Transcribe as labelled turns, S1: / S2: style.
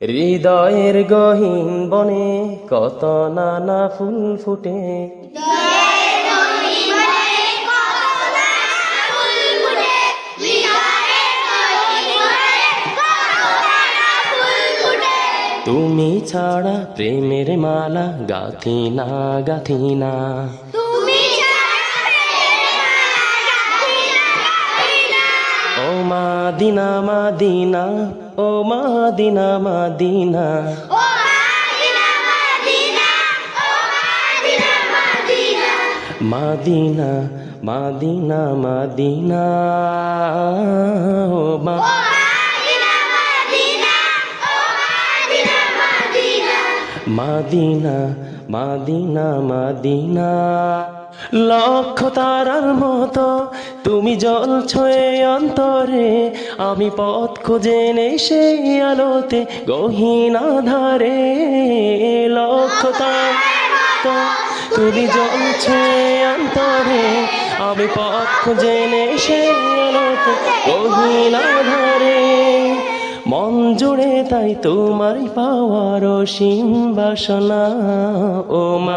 S1: হৃদয়ের গহীন বনে কত নানা ফুল ফুটে। তুমি ছাড়া প্রেমের মালা গাথি না গাথি না। মাদিনা মাদিনা ও মাদিনা মাদিনা। মাদিনা মাদিনা মাদিনা ও মা মাদিনা মাদিনা মাদিনা। লক্ষ তারার মতো তুমি জল ছয়ে অন্তরে, আমি পথ খুঁজে নেই সেই আলোতে, গহীন ধারে লক্ষ তার তুমি জল ছয়ে অন্তরে, আমি পথ খুঁজে নেই সেই আলোতে, গহীন ধারে মন জুড়ে তাই তোমারই পাওয়ার অসীম বাসনা, ও মা।